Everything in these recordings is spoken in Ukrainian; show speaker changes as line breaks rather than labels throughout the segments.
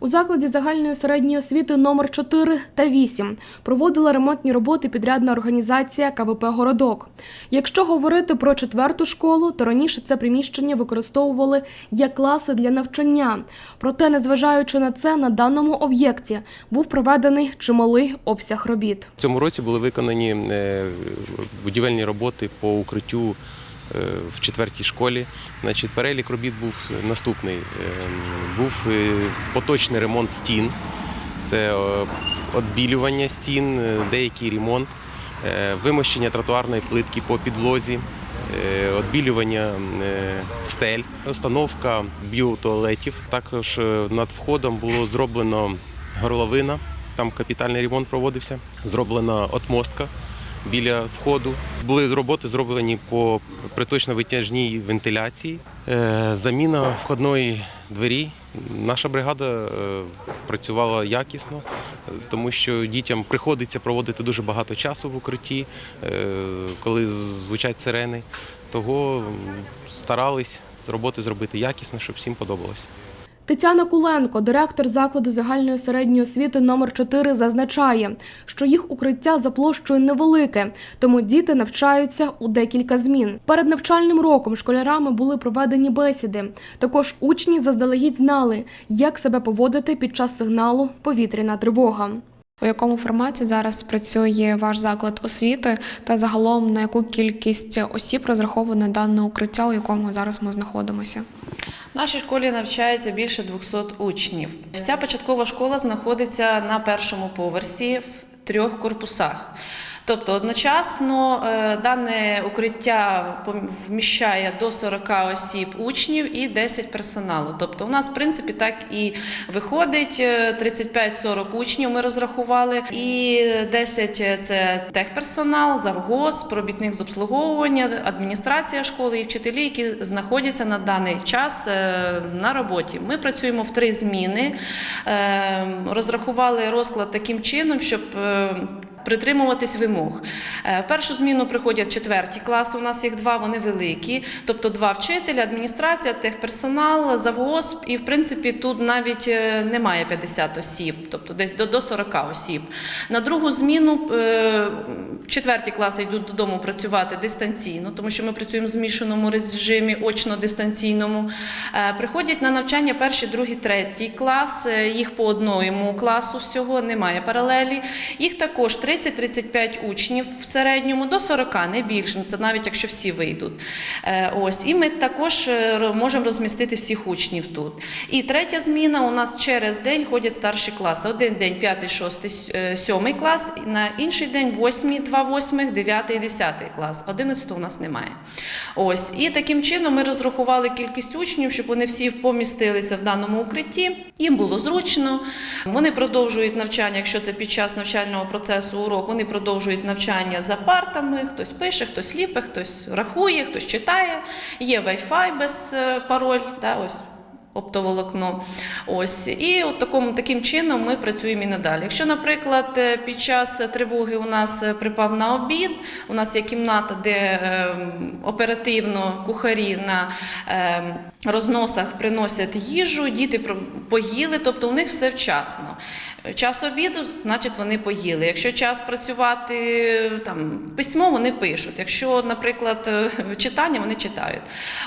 У закладі загальної середньої освіти номер 4 та 8 проводила ремонтні роботи підрядна організація КВП Городок. Якщо говорити про четверту школу, то раніше це приміщення використовували як класи для навчання. Проте, незважаючи на це, на даному об'єкті був проведений чималий обсяг робіт.
В цьому році були виконані е, будівельні роботи по укриттю в четвертій школі. Значить, перелік робіт був наступний: Е, був е, поточний ремонт стін, це е, відбілювання стін, е, деякий ремонт, е, вимощення тротуарної плитки по підлозі. е, Відбілювання е, стель, установка біотуалетів. Також е, над входом було зроблено горловина, там капітальний ремонт проводився. Зроблена отмостка біля входу. Були роботи зроблені по приточно-витяжній вентиляції. Е, Заміна входної двері. Наша бригада е, працювала якісно, тому що дітям приходиться проводити дуже багато часу в укритті, е, коли звучать сирени. Того старались роботи зробити якісно, щоб всім подобалось.
Тетяна Куленко, директор закладу загальної середньої освіти номер 4 зазначає, що їх укриття за площею невелике, тому діти навчаються у декілька змін. Перед навчальним роком школярами були проведені бесіди. Також учні заздалегідь знали, як себе поводити під час сигналу повітряна тривога.
У якому форматі зараз працює ваш заклад освіти та загалом на яку кількість осіб розраховане дане укриття, у якому зараз ми знаходимося?
Нашій школі навчається більше 200 учнів. Вся початкова школа знаходиться на першому поверсі в трьох корпусах. Тобто одночасно е, дане укриття вміщає до 40 осіб учнів і 10 персоналу. Тобто у нас, в принципі, так і виходить е, 35-40 учнів ми розрахували, і 10 – це техперсонал, завгосп, робітник з обслуговування, адміністрація школи і вчителі, які знаходяться на даний час е, на роботі. Ми працюємо в три зміни, Е, розрахували розклад таким чином, щоб е, Притримуватись вимог. Е, першу зміну приходять четверті класи. У нас їх два, вони великі. Тобто два вчителя, адміністрація, техперсонал, завгосп. І в принципі тут навіть е, немає 50 осіб, тобто десь до, до 40 осіб. На другу зміну е, четверті класи йдуть додому працювати дистанційно, тому що ми працюємо в змішаному режимі, очно-дистанційному. Е, Приходять на навчання перший, другий, третій клас. Їх по одному класу всього немає паралелі. Їх також 30-35 учнів в середньому до 40, не більше. Це навіть якщо всі вийдуть. Е, Ось і ми також е, можемо розмістити всіх учнів тут. І третя зміна у нас через день ходять старші класи. Один день 5, 6, 7 клас, на інший день 8, 2 восьмих, 9 10 клас. 11 у нас немає. Ось і таким чином ми розрахували кількість учнів, щоб вони всі помістилися в даному укритті. Їм було зручно. Вони продовжують навчання, якщо це під час навчального процесу урок. Вони продовжують навчання за партами. Хтось пише, хтось ліпе, хтось рахує, хтось читає. Є Wi-Fi без е, пароль. Да, ось оптоволокно. Ось і от такому таким чином ми працюємо і надалі. Якщо, наприклад, е, під час тривоги у нас е, припав на обід, у нас є кімната, де е, оперативно кухарі на розносах приносять їжу, діти поїли, тобто у них все вчасно. Час обіду, значить, вони поїли. Якщо час працювати там письмо, вони пишуть. Якщо, наприклад, читання, вони читають.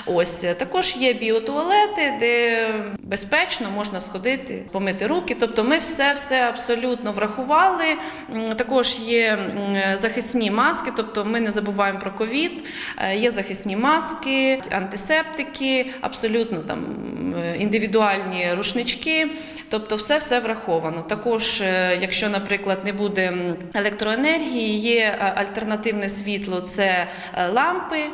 Ось також є біотуалети, де безпечно можна сходити, помити руки. Тобто, ми все все абсолютно врахували. Також є захисні маски, тобто ми не забуваємо про ковід. Е, Є захисні маски, антисептики, абсолютно там індивідуальні рушнички. Тобто, все все враховано. Також, е, якщо, наприклад, не буде електроенергії, є е, альтернативне світло, це лампи.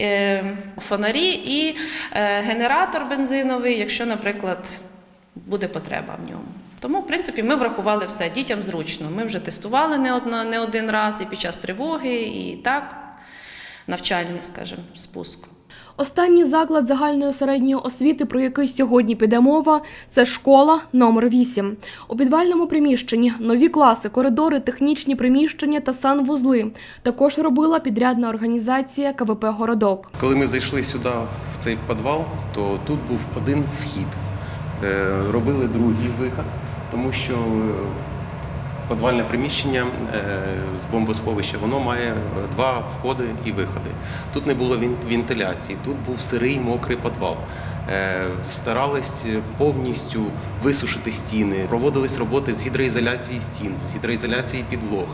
Е, Фонарі і е, генератор бензиновий, якщо, наприклад, буде потреба в ньому. Тому, в принципі, ми врахували все. Дітям зручно. Ми вже тестували не, одно, не один раз і під час тривоги, і так, навчальний, скажімо, спуск.
Останній заклад загальної середньої освіти, про який сьогодні піде мова, це школа номер 8 У підвальному приміщенні нові класи, коридори, технічні приміщення та санвузли. Також робила підрядна організація КВП Городок.
Коли ми зайшли сюди, в цей підвал, то тут був один вхід. Е, Робили другий виход, тому що е, подвальне приміщення е, з бомбосховища воно має е, два входи і виходи. Тут не було вентиляції, тут був сирий мокрий підвал. Е, Старались повністю висушити стіни, проводились роботи з гідроізоляції стін, з гідроізоляції підлог.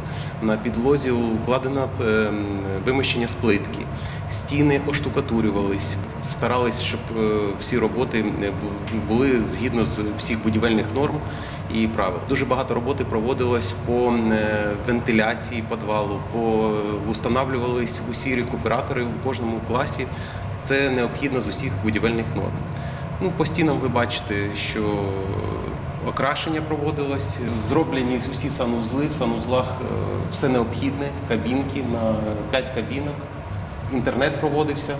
На підлозі укладено е, м, вимощення з плитки. Стіни оштукатурювались, старались, щоб е, всі роботи е, були згідно з всіх будівельних норм і правил. Дуже багато роботи проводилось по е, вентиляції підвалу, по устанавлювались усі рекуператори у кожному класі. Це необхідно з усіх будівельних норм. Ну, по стінам ви бачите, що окрашення проводилось, зроблені усі санузли. В санузлах все необхідне, кабінки на 5 кабінок, інтернет проводився.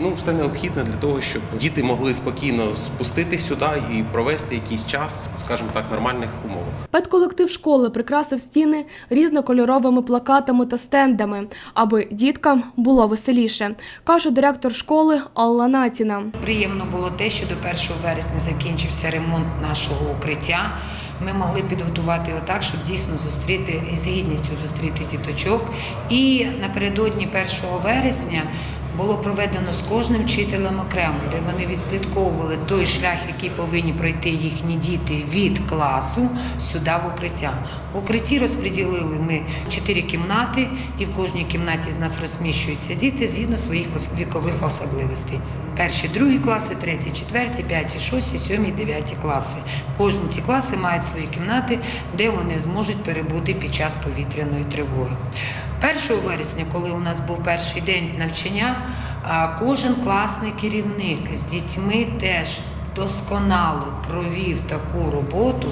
Ну, все необхідне для того, щоб діти могли спокійно спуститись сюди і провести якийсь час, скажімо так, в нормальних умовах.
Педколектив школи прикрасив стіни різнокольоровими плакатами та стендами, аби діткам було веселіше, каже директор школи Алла Натіна.
Приємно було те, що до 1 вересня закінчився ремонт нашого укриття. Ми могли підготувати його так, щоб дійсно зустріти з гідністю зустріти діточок. І напередодні 1 вересня було проведено з кожним вчителем окремо, де вони відслідковували той шлях, який повинні пройти їхні діти від класу сюди в укриття. В укритті розподілили ми чотири кімнати, і в кожній кімнаті в нас розміщуються діти згідно своїх вікових особливостей. Перші, другі класи, треті, четверті, п'яті, шості, сьомі, дев'яті класи. Кожні ці класи мають свої кімнати, де вони зможуть перебути під час повітряної тривоги. 1 вересня, коли у нас був перший день навчання, кожен класний керівник з дітьми теж досконало провів таку роботу,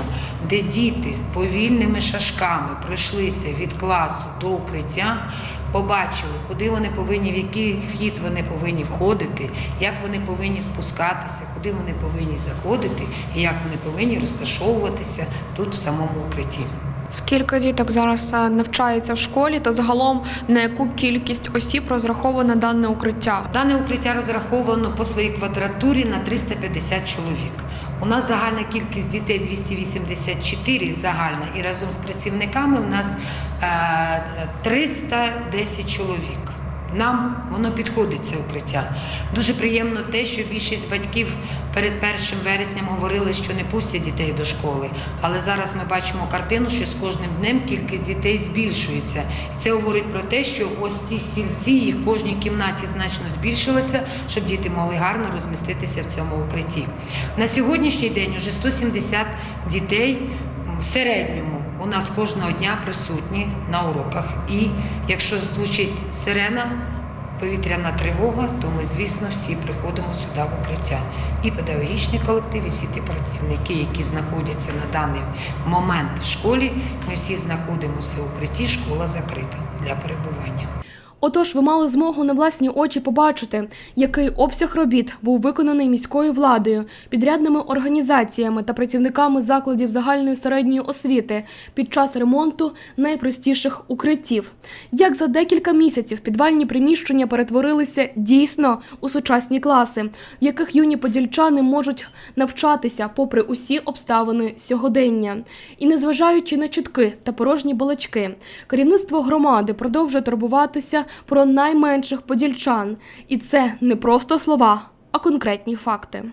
де діти з повільними шашками пройшлися від класу до укриття, побачили, куди вони повинні, в який вхід вони повинні входити, як вони повинні спускатися, куди вони повинні заходити і як вони повинні розташовуватися тут в самому укритті.
Скільки діток зараз е, навчається в школі, та загалом на яку кількість осіб розраховане дане укриття?
Дане укриття розраховано по своїй квадратурі на 350 чоловік. У нас загальна кількість дітей 284 загальна, і разом з працівниками у нас е, 310 чоловік. Нам воно підходить це укриття. Дуже приємно те, що більшість батьків перед 1 вересням говорили, що не пустять дітей до школи. Але зараз ми бачимо картину, що з кожним днем кількість дітей збільшується. І це говорить про те, що ось ці стільці їх в кожній кімнаті значно збільшилося, щоб діти могли гарно розміститися в цьому укритті. На сьогоднішній день уже 170 дітей в середньому у нас кожного дня присутні на уроках. І якщо звучить сирена, повітряна тривога, то ми, звісно, всі приходимо сюди в укриття. І педагогічний колектив, і всі ті працівники, які знаходяться на даний момент в школі, ми всі знаходимося в укритті, школа закрита для перебування.
Отож, ви мали змогу на власні очі побачити, який обсяг робіт був виконаний міською владою, підрядними організаціями та працівниками закладів загальної середньої освіти під час ремонту найпростіших укриттів. Як за декілька місяців підвальні приміщення перетворилися дійсно у сучасні класи, в яких юні подільчани можуть навчатися попри усі обставини сьогодення. І незважаючи на чутки та порожні балачки, керівництво громади продовжує турбуватися про найменших подільчан. І це не просто слова, а конкретні факти.